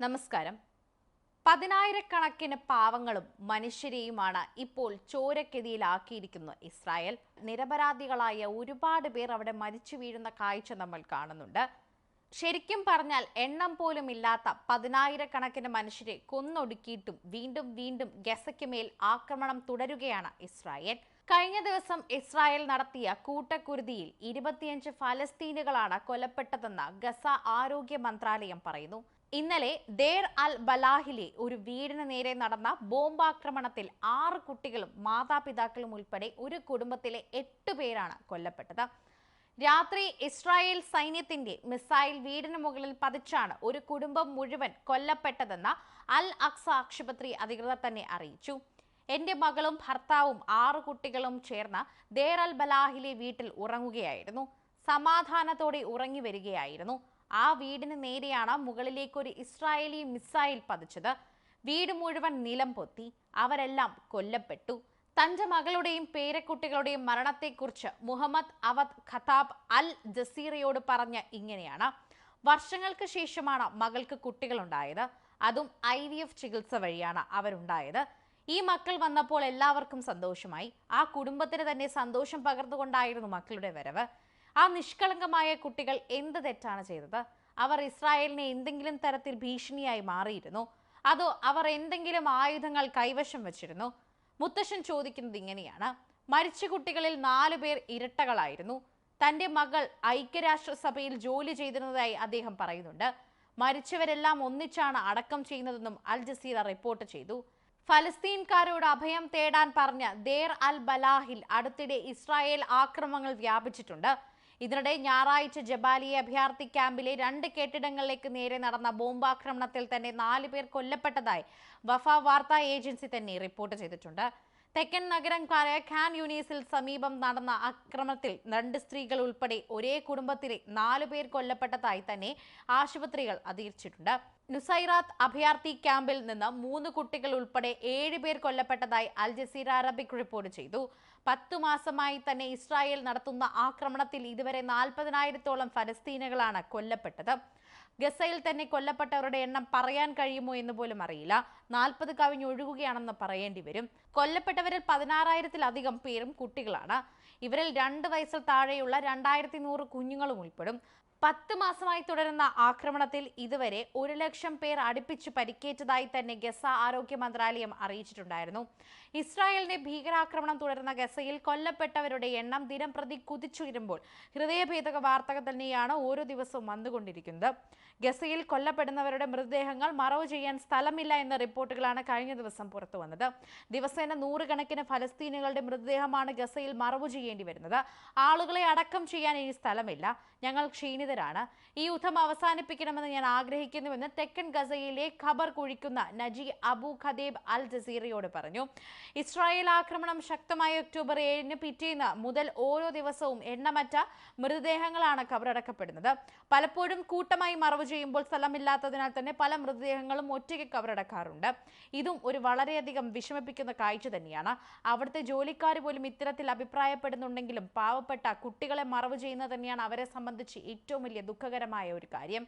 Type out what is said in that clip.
നമസ്കാരം. പതിനായിരക്കണക്കിന് പാവങ്ങളും മനുഷ്യരെയുമാണ് ഇപ്പോൾ ചോരക്കെതിയിലാക്കിയിരിക്കുന്നത് ഇസ്രായേൽ. നിരപരാധികളായ ഒരുപാട് പേർ അവിടെ മരിച്ചു വീഴുന്ന കാഴ്ച നമ്മൾ കാണുന്നുണ്ട്. ശരിക്കും പറഞ്ഞാൽ എണ്ണം പോലും ഇല്ലാത്ത പതിനായിരക്കണക്കിന് മനുഷ്യരെ കൊന്നൊടുക്കിയിട്ടും വീണ്ടും വീണ്ടും ഗസയ്ക്ക് മേൽ ആക്രമണം തുടരുകയാണ് ഇസ്രായേൽ. കഴിഞ്ഞ ദിവസം ഇസ്രായേൽ നടത്തിയ കൂട്ടക്കുരുതിയിൽ ഇരുപത്തിയഞ്ച് ഫലസ്തീനുകളാണ് കൊല്ലപ്പെട്ടതെന്ന് ഗസ ആരോഗ്യ മന്ത്രാലയം പറയുന്നു. ഇന്നലെ ദേർ അൽ ബലാഹിലെ ഒരു വീടിന് നേരെ നടന്ന ബോംബാക്രമണത്തിൽ ആറ് കുട്ടികളും മാതാപിതാക്കളും ഉൾപ്പെടെ ഒരു കുടുംബത്തിലെ എട്ട് പേരാണ് കൊല്ലപ്പെട്ടത്. രാത്രി ഇസ്രായേൽ സൈന്യത്തിന്റെ മിസൈൽ വീടിന് മുകളിൽ പതിച്ചാണ് ഒരു കുടുംബം മുഴുവൻ കൊല്ലപ്പെട്ടതെന്ന് അൽ അക്സ ആശുപത്രി അധികൃതർ തന്നെ അറിയിച്ചു. എന്റെ മകളും ഭർത്താവും ആറു കുട്ടികളും ചേർന്ന് ദേർ അൽ ബലാഹിലെ വീട്ടിൽ ഉറങ്ങുകയായിരുന്നു. സമാധാനത്തോടെ ഉറങ്ങി വരികയായിരുന്നു. ആ വീടിന് നേരെയാണ് മുകളിലേക്ക് ഒരു ഇസ്രായേലി മിസൈൽ പതിച്ചത്. വീട് മുഴുവൻ നിലം പൊത്തി അവരെല്ലാം കൊല്ലപ്പെട്ടു. തന്റെ മകളുടെയും പേരക്കുട്ടികളുടെയും മരണത്തെക്കുറിച്ച് മുഹമ്മദ് അവദ് ഖതാബ് അൽ ജസീറയോട് പറഞ്ഞ ഇങ്ങനെയാണ്. വർഷങ്ങൾക്ക് ശേഷമാണ് മകൾക്ക് കുട്ടികളുണ്ടായത്. അതും ഐ വി എഫ് ചികിത്സ വഴിയാണ് അവരുണ്ടായത്. ഈ മക്കൾ വന്നപ്പോൾ എല്ലാവർക്കും സന്തോഷമായി. ആ കുടുംബത്തിന് തന്നെ സന്തോഷം പകർന്നുകൊണ്ടായിരുന്നു മക്കളുടെ വരവ്. ആ നിഷ്കളങ്കമായ കുട്ടികൾ എന്ത് തെറ്റാണ് ചെയ്തത്? അവർ ഇസ്രായേലിനെ എന്തെങ്കിലും തരത്തിൽ ഭീഷണിയായി മാറിയിരുന്നു. അതോ അവർ എന്തെങ്കിലും ആയുധങ്ങൾ കൈവശം വച്ചിരുന്നു? മുത്തശ്ശൻ ചോദിക്കുന്നത് ഇങ്ങനെയാണ്. മരിച്ച കുട്ടികളിൽ നാലു പേർ ഇരട്ടകളായിരുന്നു. തന്റെ മകൾ ഐക്യരാഷ്ട്രസഭയിൽ ജോലി ചെയ്തിരുന്നതായി അദ്ദേഹം പറയുന്നുണ്ട്. മരിച്ചവരെല്ലാം ഒന്നിച്ചാണ് അടക്കം ചെയ്യുന്നതെന്നും അൽ ജസീറ റിപ്പോർട്ട് ചെയ്തു. ഫലസ്തീൻകാരോട് അഭയം തേടാൻ പറഞ്ഞ ദേർ അൽ ബലാഹിൽ അടുത്തിടെ ഇസ്രായേൽ ആക്രമങ്ങൾ വ്യാപിച്ചിട്ടുണ്ട്. ഇതിനിടെ ഞായറാഴ്ച ജബാലിയ അഭയാർത്ഥി ക്യാമ്പിലെ രണ്ട് കെട്ടിടങ്ങളിലേക്ക് നേരെ നടന്ന ബോംബാക്രമണത്തിൽ തന്നെ നാല് പേർ കൊല്ലപ്പെട്ടതായി വഫ വാർത്താ ഏജൻസി തന്നെ റിപ്പോർട്ട് ചെയ്തിട്ടുണ്ട്. തെക്കൻ നഗരം ഖാൻ യൂണീസിൽ സമീപം നടന്ന അക്രമത്തിൽ രണ്ട് സ്ത്രീകൾ ഉൾപ്പെടെ ഒരേ കുടുംബത്തിലെ നാലു പേർ കൊല്ലപ്പെട്ടതായി തന്നെ ആശുപത്രികൾ അറിയിച്ചിട്ടുണ്ട്. നുസൈറാത്ത് അഭയാർത്ഥി ക്യാമ്പിൽ നിന്ന് മൂന്ന് കുട്ടികൾ ഉൾപ്പെടെ ഏഴ് പേർ കൊല്ലപ്പെട്ടതായി അൽ ജസീറ അറബിക് റിപ്പോർട്ട് ചെയ്തു. പത്തു മാസമായി തന്നെ ഇസ്രായേൽ നടത്തുന്ന ആക്രമണത്തിൽ ഇതുവരെ നാൽപ്പതിനായിരത്തോളം ഫലസ്തീനുകളാണ് കൊല്ലപ്പെട്ടത്. ഗസയിൽ തന്നെ കൊല്ലപ്പെട്ടവരുടെ എണ്ണം പറയാൻ കഴിയുമോ എന്ന് പോലും അറിയില്ല. നാൽപ്പത് കവിഞ്ഞൊഴുകുകയാണെന്ന് പറയേണ്ടി വരും. കൊല്ലപ്പെട്ടവരിൽ പതിനാറായിരത്തിലധികം പേരും കുട്ടികളാണ്. ഇവരിൽ രണ്ട് വയസ്സിൽ താഴെയുള്ള രണ്ടായിരത്തി നൂറ് കുഞ്ഞുങ്ങളും ഉൾപ്പെടും. പത്ത് മാസമായി തുടരുന്ന ആക്രമണത്തിൽ ഇതുവരെ ഒരു ലക്ഷം പേർ അടുപ്പിച്ച് പരിക്കേറ്റതായി തന്നെ ഗസ ആരോഗ്യ മന്ത്രാലയം അറിയിച്ചിട്ടുണ്ടായിരുന്നു. ഇസ്രായേലിന്റെ ഭീകരാക്രമണം തുടരുന്ന ഗസയിൽ കൊല്ലപ്പെട്ടവരുടെ എണ്ണം ദിനം പ്രതി കുതിച്ചുയരുമ്പോൾ ഹൃദയഭേദക വാർത്തകൾ തന്നെയാണ് ഓരോ ദിവസവും വന്നുകൊണ്ടിരിക്കുന്നത്. ഗസയിൽ കൊല്ലപ്പെടുന്നവരുടെ മൃതദേഹങ്ങൾ മറവ് ചെയ്യാൻ സ്ഥലമില്ല എന്ന റിപ്പോർട്ടുകളാണ് കഴിഞ്ഞ ദിവസം പുറത്തു വന്നത്. ദിവസേന നൂറുകണക്കിന് ഫലസ്തീനുകളുടെ മൃതദേഹമാണ് ഗസയിൽ മറവ് ചെയ്യേണ്ടി വരുന്നത്. ആളുകളെ അടക്കം ചെയ്യാൻ ഇനി സ്ഥലമില്ല. ഞങ്ങൾ ക്ഷീണിതരാണ് ഈ യുദ്ധം അവസാനിപ്പിക്കണമെന്ന് ഞാൻ ആഗ്രഹിക്കുന്നുവെന്ന് തെക്കൻ ഗസയിലെ ഖബർ കുഴിക്കുന്ന നജി അബു ഖദേബ് അൽ ജസീറയോട് പറഞ്ഞു. ഇസ്രായേൽ ആക്രമണം ശക്തമായ ഒക്ടോബർ ഏഴിന് പിറ്റേന്ന് മുതൽ ഓരോ ദിവസവും എണ്ണമറ്റ മൃതദേഹങ്ങളാണ് കബറടക്കപ്പെടുന്നത്. പലപ്പോഴും കൂട്ടമായി മറവ് ചെയ്യുമ്പോൾ സ്ഥലമില്ലാത്തതിനാൽ തന്നെ പല മൃതദേഹങ്ങളും ഒറ്റയ്ക്ക് കബറടക്കാറുണ്ട്. ഇതും ഒരു വളരെയധികം വിഷമിപ്പിക്കുന്ന കാഴ്ച തന്നെയാണ്. അവിടുത്തെ ജോലിക്കാർ പോലും ഇത്തരത്തിൽ അഭിപ്രായപ്പെടുന്നുണ്ടെങ്കിലും പാവപ്പെട്ട കുട്ടികളെ മറവ് ചെയ്യുന്നത് തന്നെയാണ് അവരെ സംബന്ധിച്ച് ഏറ്റവും വലിയ ദുഃഖകരമായ ഒരു കാര്യം.